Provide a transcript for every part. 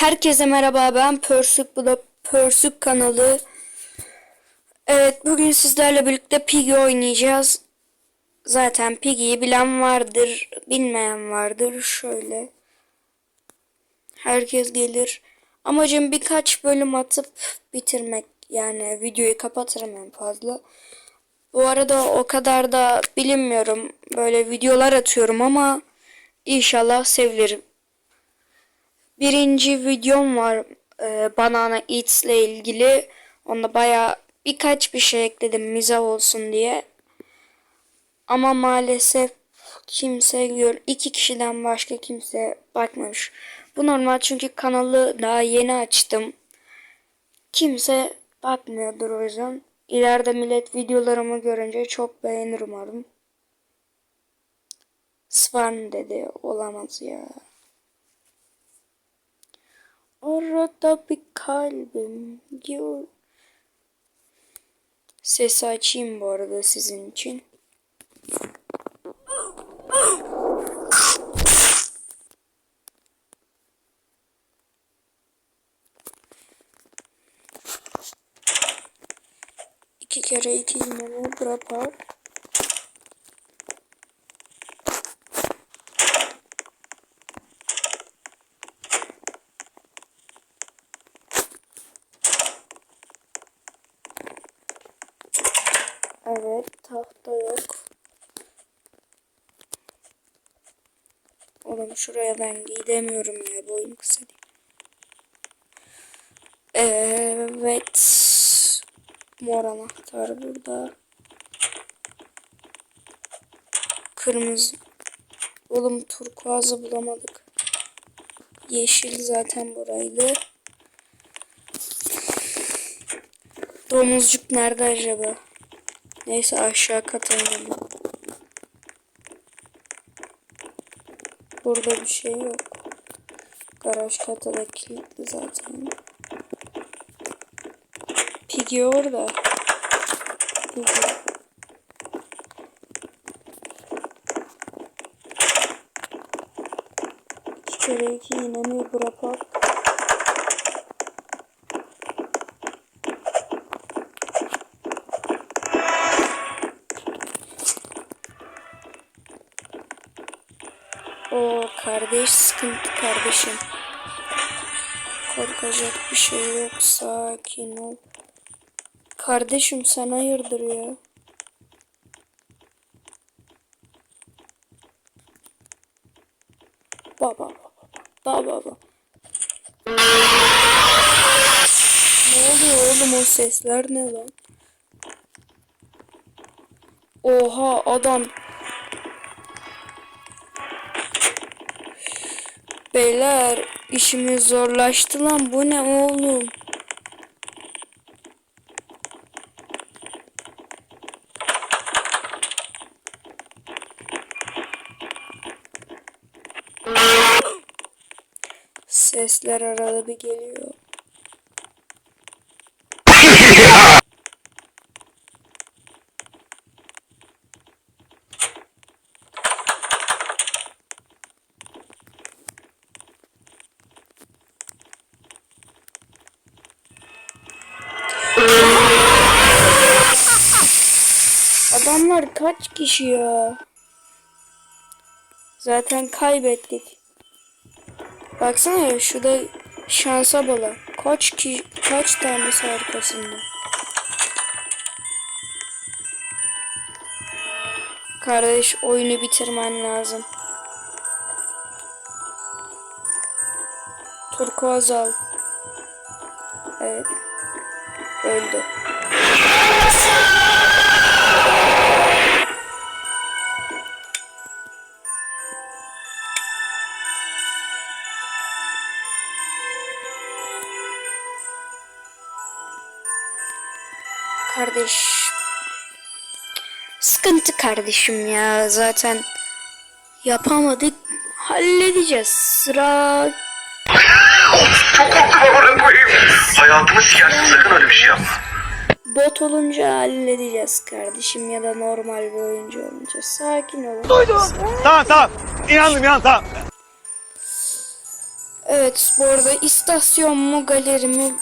Herkese merhaba ben Pörsük bu da Pörsük kanalı. Evet bugün sizlerle birlikte Piggy oynayacağız. Zaten Piggy'yi bilen vardır, bilmeyen vardır. Şöyle. Herkes gelir. Amacım birkaç bölüm atıp bitirmek. Yani videoyu kapatırım en fazla. Bu arada o kadar da bilinmiyorum. Böyle videolar atıyorum ama inşallah sevilirim. Birinci videom var e, Banana Eats ile ilgili. Onda baya birkaç bir şey ekledim mizah olsun diye. Ama maalesef kimse gör iki kişiden başka kimse bakmamış. Bu normal çünkü kanalı daha yeni açtım. Kimse bakmıyordur o yüzden. İleride millet videolarımı görünce çok beğenir umarım. Swarm dedi olamaz ya. Orada bir kalbim diyor. Sesi açayım bu arada sizin için. İki kere iki bırakar. Evet tahta yok. Oğlum şuraya ben gidemiyorum ya boyum kısa değil. Evet. Mor anahtar burada. Kırmızı. Oğlum turkuazı bulamadık. Yeşil zaten buraydı. Domuzcuk nerede acaba? Neyse aşağı kata. Burada bir şey yok. Garaj katı da kilitli zaten. Piggy orada. Piggy. İki kere iki bırakar. O kardeş sıkıntı kardeşim. Korkacak bir şey yok. Sakin ol. Kardeşim sen hayırdır ya? Baba baba baba. Ne oluyor oğlum o sesler ne lan? Oha adam Beyler işimiz zorlaştı lan bu ne oğlum? Sesler arada bir geliyor. Adamlar kaç kişi ya? Zaten kaybettik. Baksana ya şurada şansa bala. Kaç ki kaç tanesi arkasında. Kardeş oyunu bitirmen lazım. Turkuaz al. Evet. Öldü. Kardeş. Sıkıntı kardeşim ya zaten yapamadık halledeceğiz sıra Çok korktum amına koyayım. Hayatımı sikersin sakın öyle bir şey yapma. bot olunca halledeceğiz kardeşim ya da normal bir oyuncu olunca sakin olun. Tamam tamam. İnandım inan tamam. Evet bu arada istasyon mu galeri mi?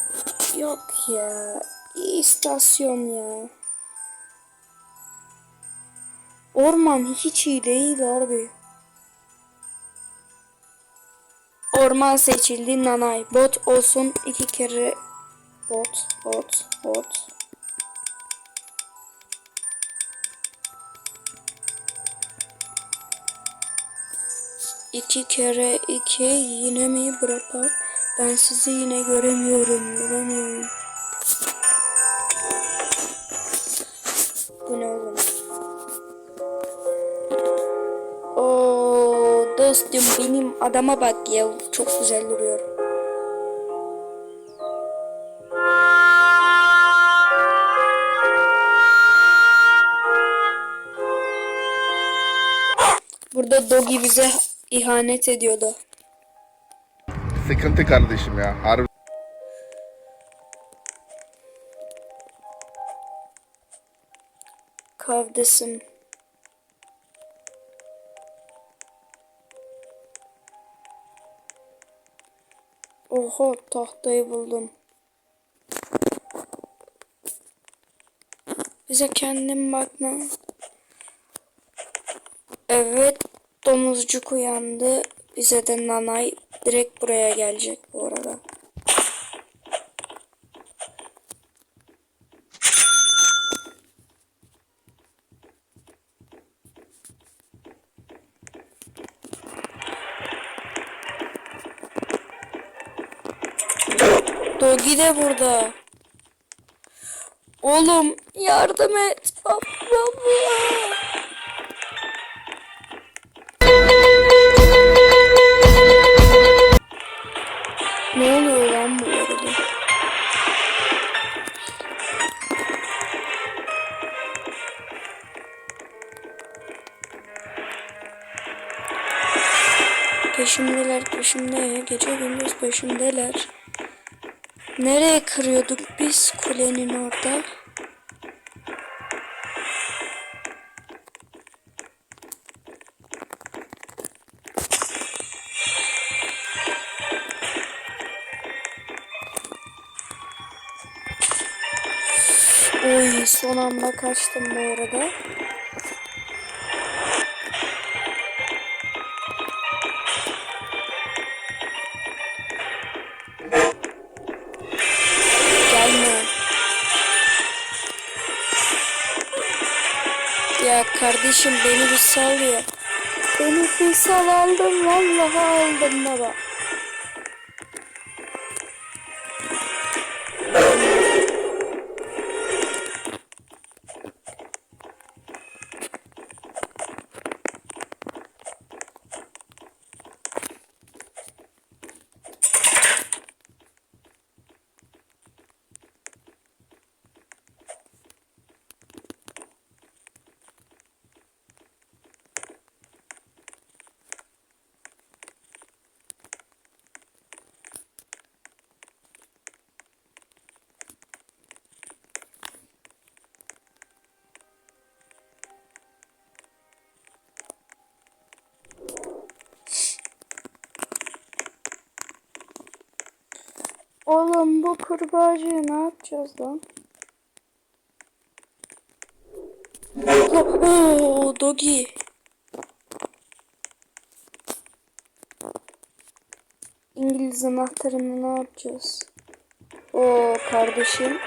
Yok ya. İstasyon ya. Orman hiç iyi değil abi. Orman seçildi nanay. Bot olsun iki kere bot bot bot. İki kere iki yine mi bırakar? Ben sizi yine göremiyorum, göremiyorum. Dostum benim adama bak ya çok güzel duruyor. Burada Dogi bize ihanet ediyordu. Sıkıntı kardeşim ya. Harbi. Kavdesim. Oho tahtayı buldum. Bize kendim bakma. Evet domuzcuk uyandı. Bize de nanay direkt buraya gelecek bu arada. De burada. Oğlum yardım et. Baba. Ne oluyor lan bu arada? Peşimdeler peşimde gece gündüz peşimdeler. Nereye kırıyorduk biz kulenin orada? Oy son anda kaçtım bu arada. Kardeşim beni bir sal ya. Beni bir sal aldım vallahi aldım baba. Oğlum bu kurbağacıyı ne yapacağız lan? Oo, Dogi. İngiliz anahtarını ne yapacağız? O kardeşim.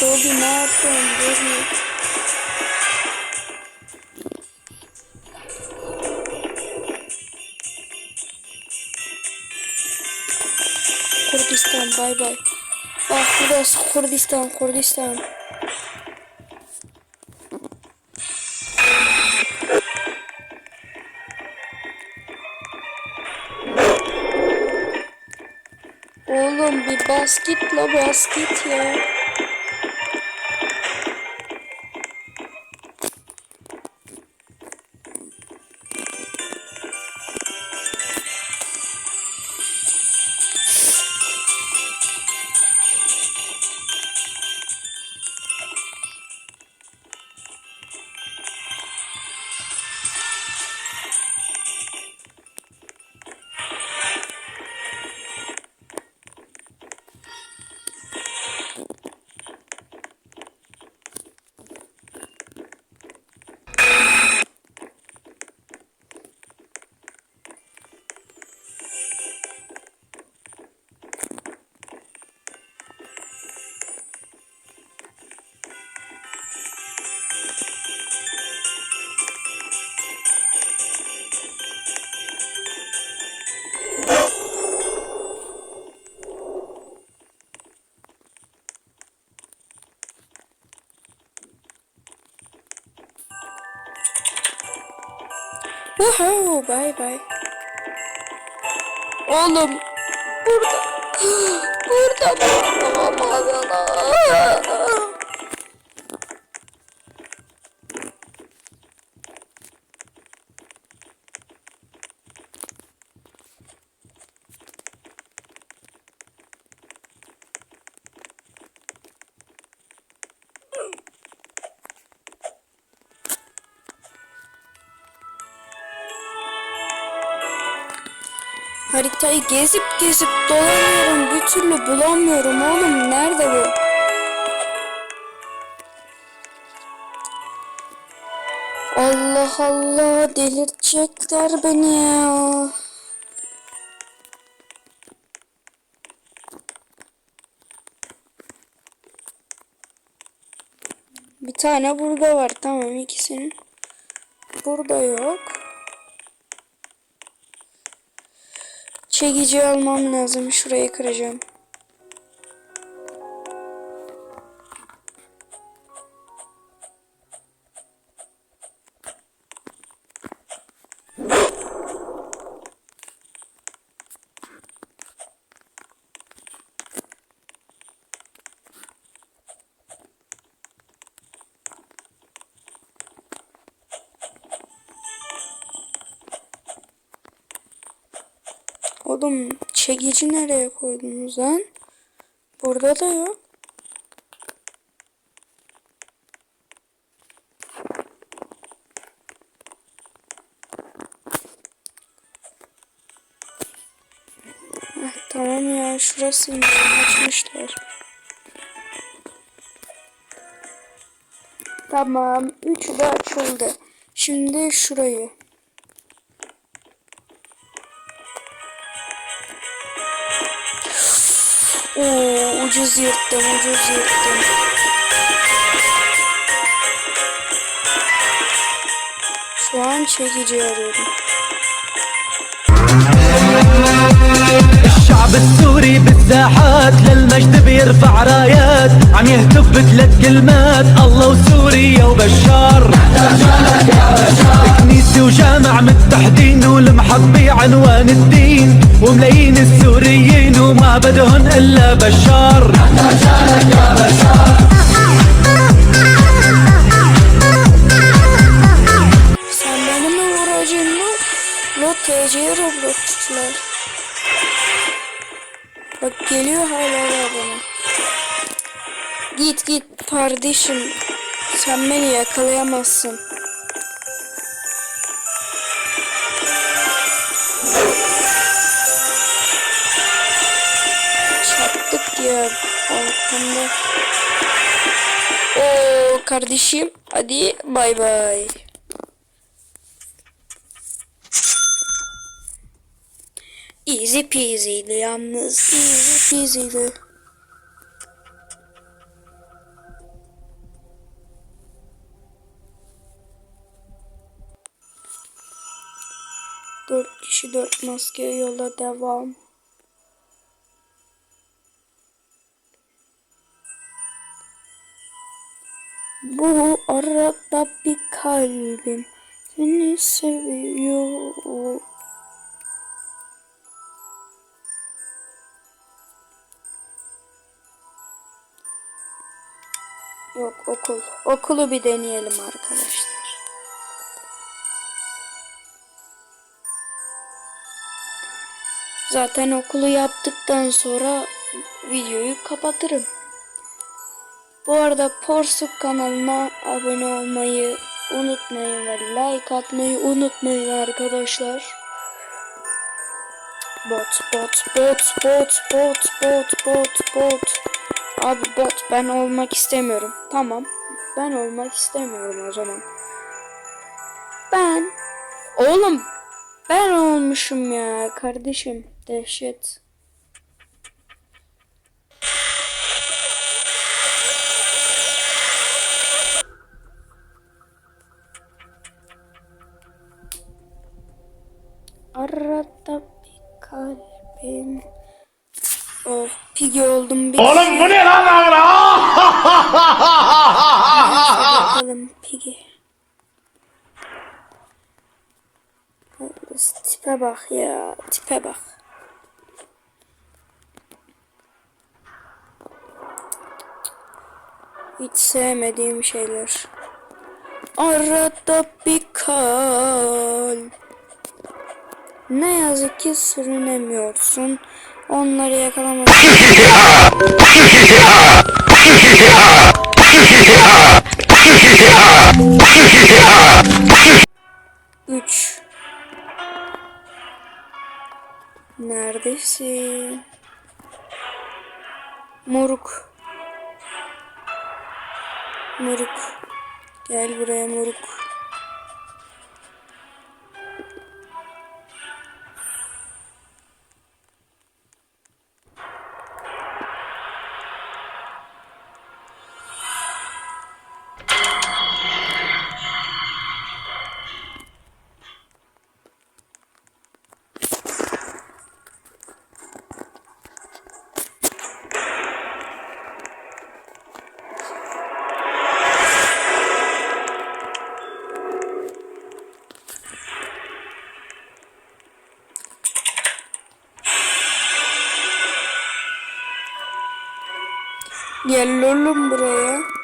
Dogi ne yapıyorsun? Dogi. Bay bay. Bak burası Kurdistan Kurdistan. Oğlum bir bas git la bas git ya. Woohoo, bay bay. Oğlum burada burada mı? Aman Haritayı gezip gezip dolanıyorum. Bir türlü bulamıyorum oğlum. Nerede bu? Allah Allah delirtecekler beni ya. Bir tane burada var tamam ikisinin. Burada yok. Çekici almam lazım. Şurayı kıracağım. Oğlum çekici nereye koydunuz lan? Burada da yok. Heh, tamam ya şurası açmışlar. Tamam üçü de açıldı. Şimdi şurayı. Oo, ucuz yırttım, ucuz yırttım. Şu an çekici arıyorum. الشعب السوري بالساحات للمجد بيرفع رايات عم يهتف بثلاث كلمات الله وسوريا وبشار كنيسة وجامع متحدين والمحط عنوان الدين وملايين السوريين وما بدهن إلا بشار Sen beni mi vuracaksın lan? Lo TC'ye Roblox'lar. Bak geliyor hala bana. Git git kardeşim. Sen beni yakalayamazsın. Çattık ya balkonda. Oo kardeşim hadi bay bay. Easy peasy'di yalnız. Easy peasy'di. Dört kişi dört maske yola devam. Bu arada bir kalbim seni seviyor. Yok okul. Okulu bir deneyelim arkadaşlar. Zaten okulu yaptıktan sonra videoyu kapatırım. Bu arada Porsuk kanalına abone olmayı unutmayın ve like atmayı unutmayın arkadaşlar. Bot bot bot bot bot bot bot bot. Abi bot ben olmak istemiyorum. Tamam. Ben olmak istemiyorum o zaman. Ben oğlum ben olmuşum ya kardeşim. Dehşet. Arada bir kalbim. Of pigi oldum bir. Oğlum bu ne lan lan? Bakalım pigi. Tipe bak ya. Tipe bak. Hiç sevmediğim şeyler. Arada bir kalp. Ne yazık ki sürünemiyorsun. Onları yakalamak Üç. Neredesin? Moruk. Moruk. Gel buraya moruk. Gel oğlum buraya.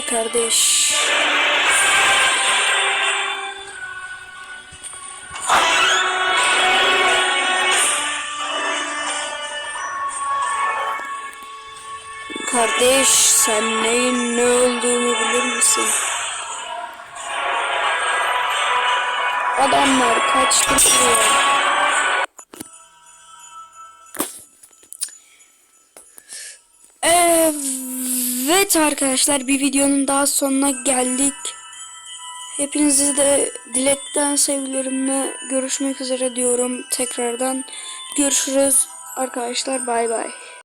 Ki kardeş. Kardeş sen neyin ne olduğunu bilir misin? Adamlar kaçtı buraya. Evet arkadaşlar bir videonun daha sonuna geldik. Hepinizi de dilekten sevgilerimle görüşmek üzere diyorum tekrardan. Görüşürüz arkadaşlar bay bay.